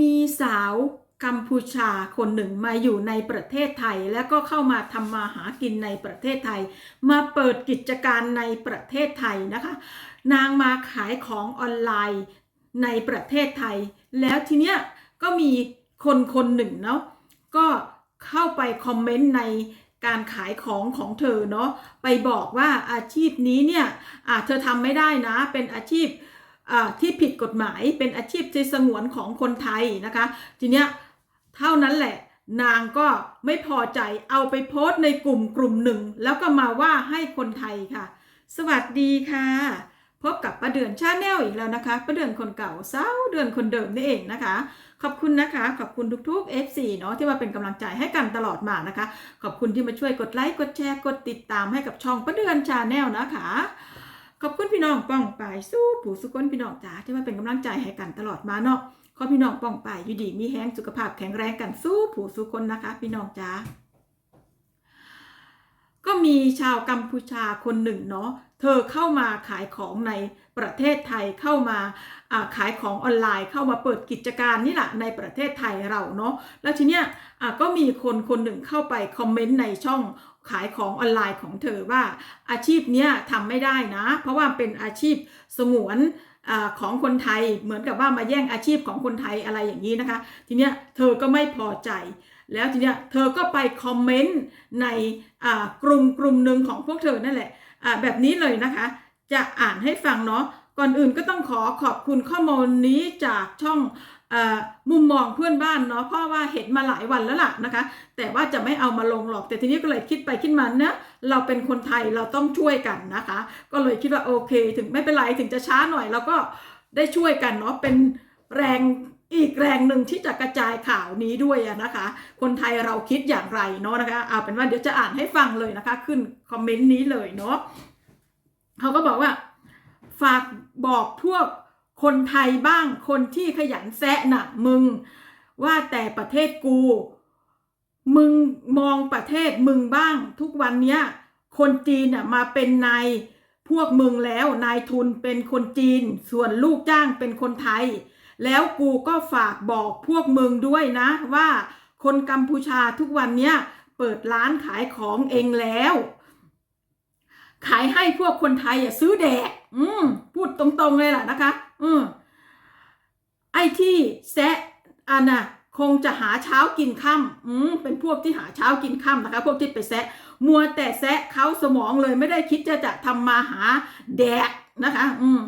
มีสาวกัมพูชาคนหนึ่งมาอยู่ในประเทศไทย แล้วก็เข้ามาทำมาหากินในประเทศไทย มาเปิดกิจการในประเทศไทยนะคะ นางมาขายของออนไลน์ในประเทศไทย แล้วทีเนี้ยก็มีคนคนหนึ่งเนาะก็เข้าไปคอมเมนต์ในการขายของของเธอเนาะไปบอกว่าอาชีพนี้เนี่ยอ่าเธอทำไม่ได้นะเป็นอาชีพ ที่ผิดกฎหมายเป็นอาชีพที่สงวนของคนไทยนะคะ ทีเนี้ยเท่านั้นแหละนางก็ไม่พอใจเอาไปโพสต์ในกลุ่มกลุ่มหนึ่ง แล้วก็มาว่าให้คนไทยค่ะ สวัสดีค่ะ พบกับประเดือนชาแนลอีกแล้วนะคะประเดือนคนเก่าเศร้าเดือนคนเดิมนี่เองนะคะ ขอบคุณนะคะ ขอบคุณทุกๆ FC เนาะที่มาเป็นกำลังใจให้กันตลอดมานะคะ ขอบคุณที่มาช่วยกดไลค์กดแชร์กดติดตามให้กับช่องประเดือนชาแนลนะคะ ขอบคุณพี่น้องป้องปายสู้ผู้สุคนพี่น้องจ๋าที่มาเป็นกำลังใจให้กันตลอดมาเนาะขอพี่น้องป้องปายอยู่ดีมีแห้งสุขภาพแข็งแรงกันสู้ผู้สุคนนะคะ พี่น้องจ๋าก็มีชาวกัมพูชาคนหนึ่งเนาะเธอเข้ามาขายของในประเทศไทยเข้ามาาขายของออนไลน์ เข้ามาเปิดกิจการนี่แหละในประเทศไทยเราเนาะแล้วทีเนี้ยก็มีคนคนหนึ่งเข้าไปคอมเมนต์ในช่อง ขายของออนไลน์ของเธอว่าอาชีพเนี้ยทำไม่ได้นะ เพราะว่าเป็นอาชีพสงวนอของคนไทยเหมือนกับว่ามาแย่งอาชีพของคนไทยอะไรอย่างนี้นะคะ ทีเนี้ยเธอก็ไม่พอใจ แล้วทีเนี้ยเธอก็ไปคอมเมนต์ในกลุ่มกลุ่มหนึ่งของพวกเธอนั่นแหละแบบนี้เลยนะคะ จะอ่านให้ฟังเนาะก่อนอื่นก็ต้องขอขอบคุณข้อมูลนี้จากช่อง มุมมองเพื่อนบ้านเนาะเพราะว่าเห็นมาหลายวันแล้วล่ะนะคะ แต่ว่าจะไม่เอามาลงหรอก แต่ทีนี้ก็เลยคิดไปคิดมาเนะเราเป็นคนไทยเราต้องช่วยกันนะคะ ก็เลยคิดว่าโอเค ถึงไม่เป็นไรถึงจะช้าหน่อยเราก็ได้ช่วยกันเนาะเป็นแรงอีกแรงหนึ่งที่จะกระจายข่าวนี้ด้วยนะคะ คนไทยเราคิดอย่างไรเนาะนะคะเอาเป็นว่าเดี๋ยวจะอ่านให้ฟังเลยนะคะ ขึ้นคอมเมนต์นี้เลยเนาะเขาก็บอกว่า ฝากบอกพวก คนไทยบ้างคนที่ขยันแซะน่ะมึง ว่าแต่ประเทศกู มึงมองประเทศมึงบ้าง ทุกวันเนี้ย คนจีนน่ะมาเป็นนายพวกมึงแล้วนายทุนเป็นคนจีน ส่วนลูกจ้างเป็นคนไทย แล้วกูก็ฝากบอกพวกมึงด้วยนะว่าคนกัมพูชาทุกวันเนี้ยเปิดร้านขายของเองแล้ว ขายให้พวกคนไทยอะซื้อแดก อืมพูดตรงๆเลยล่ะนะคะ อืมไอ้ที่แซะอันน่ะคงจะหาเช้ากินค่ำอืมเป็นพวกที่หาเช้ากินค่ำนะคะ พวกที่ไปแซะ มัวแต่แซะเขาสมองเลยไม่ได้คิดจะจะทำมาหาแดกนะคะ อืม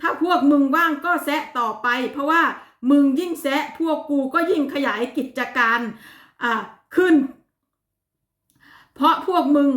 ถ้าพวกมึงว่างก็แซะต่อไป เพราะว่ามึงยิ่งแซะพวกกูก็ยิ่งขยายกิจการอ่าขึ้น เพราะพวกมึง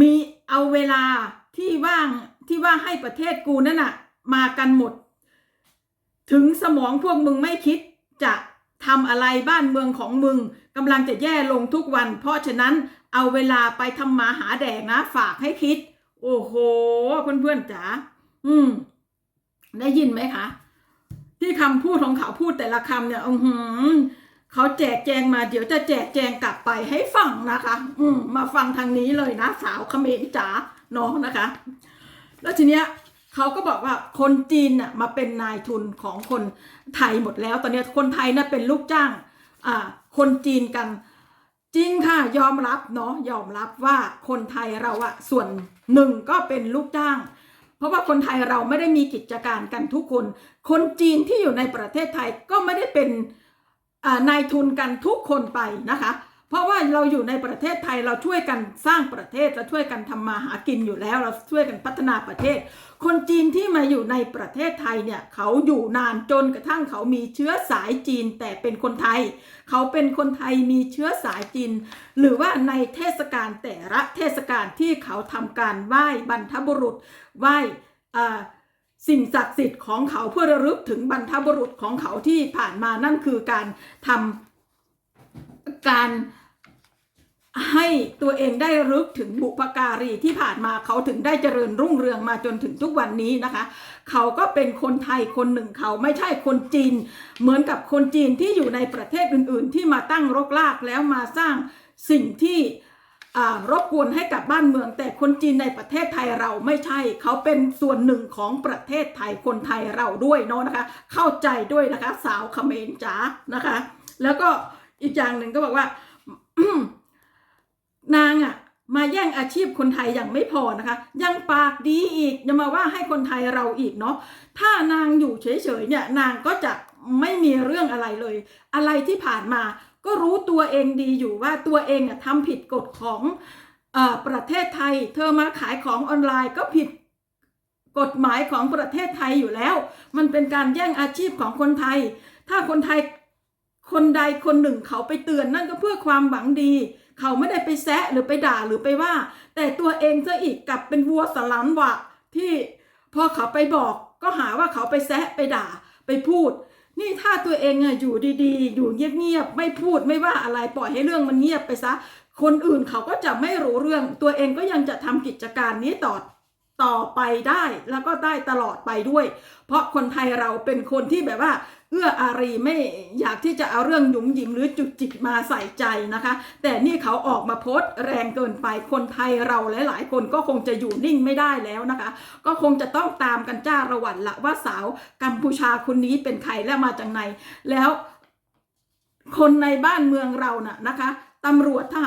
มีเอาเวลาที่ว่าง ที่ว่าให้ประเทศกูนั่นน่ะ มากันหมด ถึงสมองพวกมึงไม่คิดจะทำอะไรบ้านเมืองของมึงกำลังจะแย่ลงทุกวัน เพราะฉะนั้นเอาเวลาไปทำมาหาแดกนะ ฝากให้คิด โอ้โหเพื่อนๆจ๋าอืม ได้ยินไหมคะ ที่คำพูดของเขาพูดแต่ละคำเนี่ยอือหือเขาแจกแจงมาเดี๋ยวจะแจกแจงกลับไปให้ฟังนะคะ อืมมาฟังทางนี้เลยนะ สาวเขมรจ๋าน้องนะคะ แล้วทีเนี้ยเขาก็บอกว่าคนจีนน่ะมาเป็นนายทุนของคนไทยหมดแล้ว ตอนเนี้ยคนไทยน่ะเป็นลูกจ้างอ่าคนจีนกัน จริงค่ะยอมรับเนาะยอมรับว่าคนไทยเราอะส่วนหนึ่งก็เป็นลูกจ้าง เพราะว่าคนไทยเราไม่ได้มีกิจการกันทุกคน คนจีนที่อยู่ในประเทศไทยก็ไม่ได้เป็นนายทุนกันทุกคนไปนะคะ เพราะว่าเราอยู่ในประเทศไทยเราช่วยกันสร้างประเทศเราช่วยกันทำมาหากินอยู่แล้ว เราช่วยกันพัฒนาประเทศ คนจีนที่มาอยู่ในประเทศไทยเนี่ยเขาอยู่นานจนกระทั่งเขามีเชื้อสายจีนแต่เป็นคนไทย เขาเป็นคนไทยมีเชื้อสายจีน หรือว่าในเทศกาลแต่ละเทศกาลที่เขาทำการไหว้บรรพบุรุษไหว้อ่าสิ่งศักดิ์สิทธิ์ของเขาเพื่อระลึกถึงบรรพบุรุษของเขาที่ผ่านมานั่นคือการทำการ ให้ตัวเองได้รึกถึงบุพการีที่ผ่านมาเขาถึงได้เจริญรุ่งเรืองมาจนถึงทุกวันนี้นะคะ เขาก็เป็นคนไทยคนหนึ่งเขาไม่ใช่คนจีน เหมือนกับคนจีนที่อยู่ในประเทศอื่น ๆ ที่มาตั้งรกรากแล้วมาสร้างสิ่งที่รบกวนให้กับบ้านเมือง แต่คนจีนในประเทศไทยเราไม่ใช่ เขาเป็นส่วนหนึ่งของประเทศไทยคนไทยเราด้วยเนาะนะคะ เข้าใจด้วยนะคะ สาวเขมรจ๋านะคะ แล้วก็อีกอย่างหนึ่งก็บอกว่า นางอะมาแย่งอาชีพคนไทยอย่างไม่พอนะคะ ยังปากดีอีกย่ามาว่าให้คนไทยเราอีกเนาะถ้านางอยู่เฉยๆเนี่ยนางก็จะไม่มีเรื่องอะไรเลย อะไรที่ผ่านมาก็รู้ตัวเองดีอยู่ว่าตัวเองอะทำผิดกฎของอประเทศไทย เธอมาขายของออนไลน์ก็ผิดกฎหมายของประเทศไทยอยู่แล้ว มันเป็นการแย่งอาชีพของคนไทย ถ้าคนไทย คนใดคนหนึ่งเขาไปเตือนนั่นก็เพื่อความหวังดี เขาไม่ได้ไปแซะหรือไปด่าหรือไปว่า แต่ตัวเองซะอีกกลับเป็นวัวสลันวะที่พอเขาไปบอกก็หาว่าเขาไปแซะไปด่าไปพูด นี่ถ้าตัวเองอะอยู่ดีๆ อยู่เงียบๆไม่พูดไม่ว่าอะไรปล่อยให้เรื่องมันเงียบไปซะ คนอื่นเขาก็จะไม่รู้เรื่อง ตัวเองก็ยังจะทำกิจการนี้ต่อ ต่อไปได้แล้วก็ได้ตลอดไปด้วย เพราะคนไทยเราเป็นคนที่แบบว่าเอื้ออารีไม่อยากที่จะเอาเรื่องหยุมหยิมหรือจุกจิกมาใส่ใจนะคะ แต่นี่เขาออกมาโพสต์แรงเกินไปคนไทยเราหลาย ๆ คนก็คงจะอยู่นิ่งไม่ได้แล้วนะคะ ก็คงจะต้องตามกันจ้าระวันละว่าสาวกัมพูชาคนนี้เป็นใครและมาจากไหนแล้วคนในบ้านเมืองเราน่ะนะคะ ตำรวจถ้า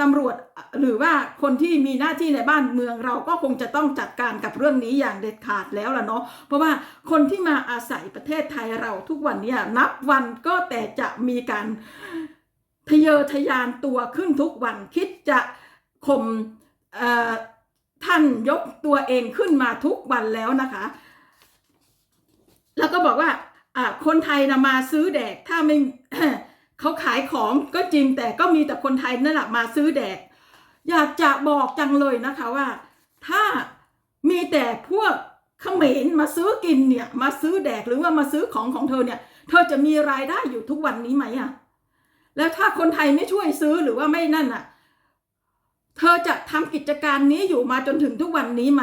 ตำรวจหรือว่าคนที่มีหน้าที่ในบ้านเมืองเราก็คงจะต้องจัดการกับเรื่องนี้อย่างเด็ดขาดแล้วล่ะเนาะเพราะว่าคนที่มาอาศัยประเทศไทยเราทุกวันนี้นับวันก็แต่จะมีการทะเยอทะยานตัวขึ้นทุกวันคิดจะข่มท่านยกตัวเองขึ้นมาทุกวันแล้วนะคะ แล้วก็บอกว่าอ่าคนไทยนะมาซื้อแดกถ้าไม่ เขาขายของก็จริงแต่ก็มีแต่คนไทยนั่นแหละมาซื้อแดก อยากจะบอกจังเลยนะคะว่า ถ้ามีแต่พวกเขมรมาซื้อกินเนี่ยมาซื้อแดกหรือว่ามาซื้อของของเธอเนี่ย เธอจะมีรายได้อยู่ทุกวันนี้ไหมอะแล้วถ้าคนไทยไม่ช่วยซื้อหรือว่าไม่นั่นอะเธอจะทำกิจการนี้อยู่มาจนถึงทุกวันนี้ไหม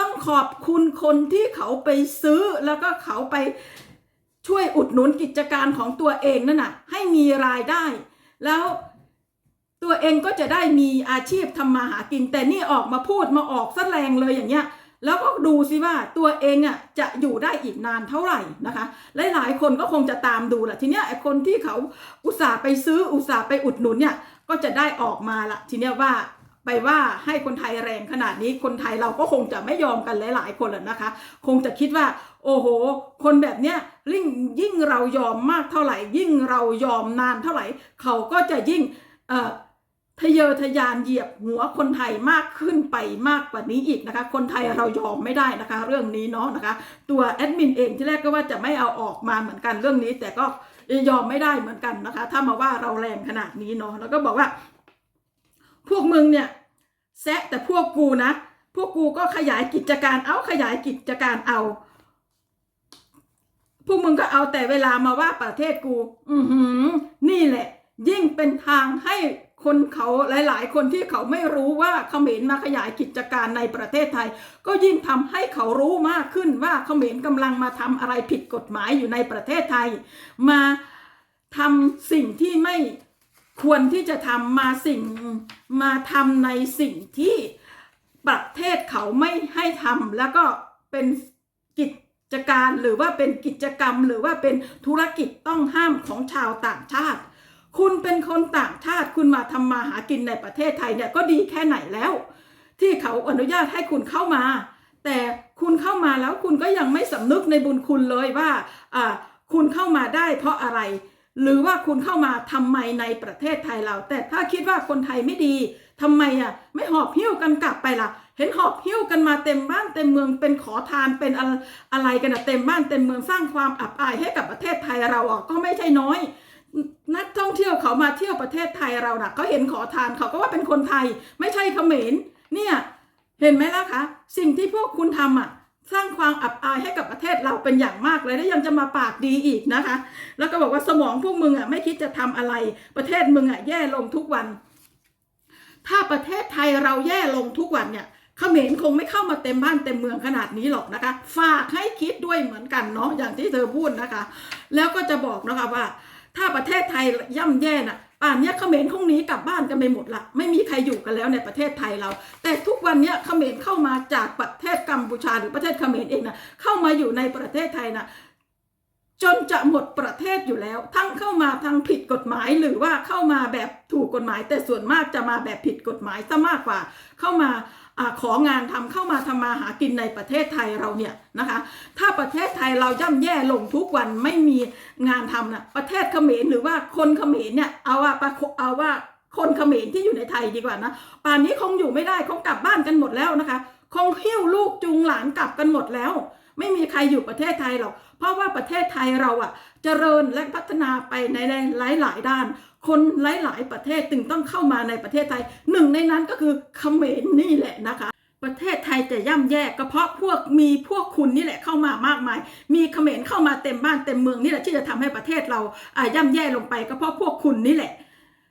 ต้องขอบคุณคนที่เขาไปซื้อแล้วก็เขาไป ช่วยอุดหนุนกิจการของตัวเองนั่นน่ะให้มีรายได้ แล้วตัวเองก็จะได้มีอาชีพทำมาหากิน แต่นี่ออกมาพูดมาออกแสแรงเลยอย่างเงี้ยแล้วก็ดูสิว่าตัวเองอะจะอยู่ได้อีกนานเท่าไหร่นะคะ หลายๆคนก็คงจะตามดูแหละทีเนี้ยไอ้คนที่เขาอุตส่าห์ไปซื้ออุตส่าห์ไปอุดหนุนเนี่ยก็จะได้ออกมาละทีเนี้ยว่าไปว่าให้คนไทยแรงขนาดนี้คนไทยเราก็คงจะไม่ยอมกันหลาย ๆ คนแหละนะคะ คงจะคิดว่า โอ้โห คนแบบเนี้ย ยิ่งยิ่งเรายอมมากเท่าไหร่ ยิ่งเรายอมนานเท่าไหร่ เขาก็จะยิ่งเอ่อทะเยอทะยานเหยียบหัวคนไทยมากขึ้นไปมากกว่านี้อีกนะคะ คนไทยเรายอมไม่ได้นะคะ เรื่องนี้เนาะนะคะ ตัวแอดมินเองที่แรกก็ว่าจะไม่เอาออกมาเหมือนกันเรื่องนี้ แต่ก็ยอมไม่ได้เหมือนกันนะคะ ถ้ามาว่าเราแรงขนาดนี้เนาะแล้วก็บอกว่า พวกมึงเนี่ยแซะแต่พวกกูนะ พวกกูก็ขยายกิจการเอาขยายกิจการเอา พวกมึงก็เอาแต่เวลามาว่าประเทศกู อือหือ นี่แหละ ยิ่งเป็นทางให้คนเขาหลาย ๆ คนที่เขาไม่รู้ว่าเขมรมาขยายกิจการในประเทศไทย ก็ยิ่งทำให้เขารู้มากขึ้นว่าเขมรกำลังมาทำอะไรผิดกฎหมายอยู่ในประเทศไทย มาทำสิ่งที่ไม่ควรที่จะทำมาสิ่งมาทำในสิ่งที่ประเทศเขาไม่ให้ทำแล้วก็เป็นกิจ การหรือว่าเป็นกิจกรรมหรือว่าเป็นธุรกิจต้องห้ามของชาวต่างชาติ คุณเป็นคนต่างชาติคุณมาทำมาหากินในประเทศไทยเนี่ยก็ดีแค่ไหนแล้ว ที่เขาอนุญาตให้คุณเข้ามา แต่คุณเข้ามาแล้วคุณก็ยังไม่สำนึกในบุญคุณเลยว่าคุณเข้ามาได้เพราะอะไร หรือว่าคุณเข้ามาทำไมในประเทศไทยเรา แต่ถ้าคิดว่าคนไทยไม่ดีทำไมอะไม่หอบหิ้วกันกลับไปล่ะ เห็นหอบหิ้วกันมาเต็มบ้านเต็มเมืองเป็นขอทานเป็นอะไรกันอะเต็มบ้านเต็มเมืองสร้างความอับอายให้กับประเทศไทยเราอะก็ไม่ใช่น้อยนักท่องเที่ยวเขามาเที่ยวประเทศไทยเราน่ะเขาเห็นขอทานเขาก็ว่าเป็นคนไทย ไม่ใช่เขมรเนี่ยเห็นไหมล่ะคะสิ่งที่พวกคุณทำอะสร้างความอับอายให้กับประเทศเราเป็นอย่างมากเลยแล้วยังจะมาปากดีอีกนะคะ แล้วก็บอกว่าสมองพวกมึงอะไม่คิดจะทำอะไร ประเทศมึงอะแย่ลงทุกวัน ถ้าประเทศไทยเราแย่ลงทุกวันเนี่ย เขมรคงไม่เข้ามาเต็มบ้านเต็มเมืองขนาดนี้หรอกนะคะ ฝากให้คิดด้วยเหมือนกันเนาะอย่างที่เธอพูดนะคะ แล้วก็จะบอกนะคะว่า ถ้าประเทศไทยย่ำแย่น่ะป่านเนี้ยเขมรคงหนีกลับบ้านกันไปหมดละไม่มีใครอยู่กันแล้วในประเทศไทยเรา แต่ทุกวันเนี้ยเขมรเข้ามาจากประเทศกัมพูชาหรือประเทศเขมรเองนะเข้ามาอยู่ในประเทศไทยนะจนจะหมดประเทศอยู่แล้ว ทั้งเข้ามาทางผิดกฎหมายหรือว่าเข้ามาแบบถูกกฎหมาย แต่ส่วนมากจะมาแบบผิดกฎหมายซะมากกว่า เข้ามา อของานทำเข้ามาทำมาหากินในประเทศไทยเราเนี่ยนะคะ ถ้าประเทศไทยเราย่ำแย่ลงทุกวันไม่มีงานทำนะประเทศเขมรหรือว่าคนเขมรเนี่ยเอาว่าปะเอาว่าคนเขมรที่อยู่ในไทยดีกว่านะป่านนี้คงอยู่ไม่ได้คงกลับบ้านกันหมดแล้วนะคะ คงหิ้วลูกจูงหลานกลับกันหมดแล้ว ไม่มีใครอยู่ประเทศไทยหรอกเพราะว่าประเทศไทยเราอะเจริญและพัฒนาไปในหลายหลายๆด้าน คนหลาย ๆ ประเทศจึงต้องเข้ามาในประเทศไทย หนึ่งในนั้นก็คือเขมรนี่แหละนะคะ ประเทศไทยจะย่ำแย่ก็เพราะพวกมีพวกคุณนี่แหละเข้ามามากมาย มีเขมรเข้ามาเต็มบ้านเต็มเมืองนี่แหละที่จะทำให้ประเทศเราอ่าย่ำแย่ลงไปก็เพราะพวกคุณนี่แหละ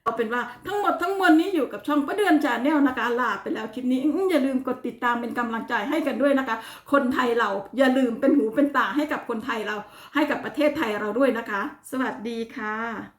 เอาเป็นว่าทั้งหมดทั้งมวลนี้อยู่กับช่องประเดือนจานแนลนะคะลาไปแล้วคลิปนี้อื้ออย่าลืมกดติดตามเป็นกำลังใจให้กันด้วยนะคะ คนไทยเราอย่าลืมเป็นหูเป็นตาให้กับคนไทยเราให้กับประเทศไทยเราด้วยนะคะ สวัสดีค่ะ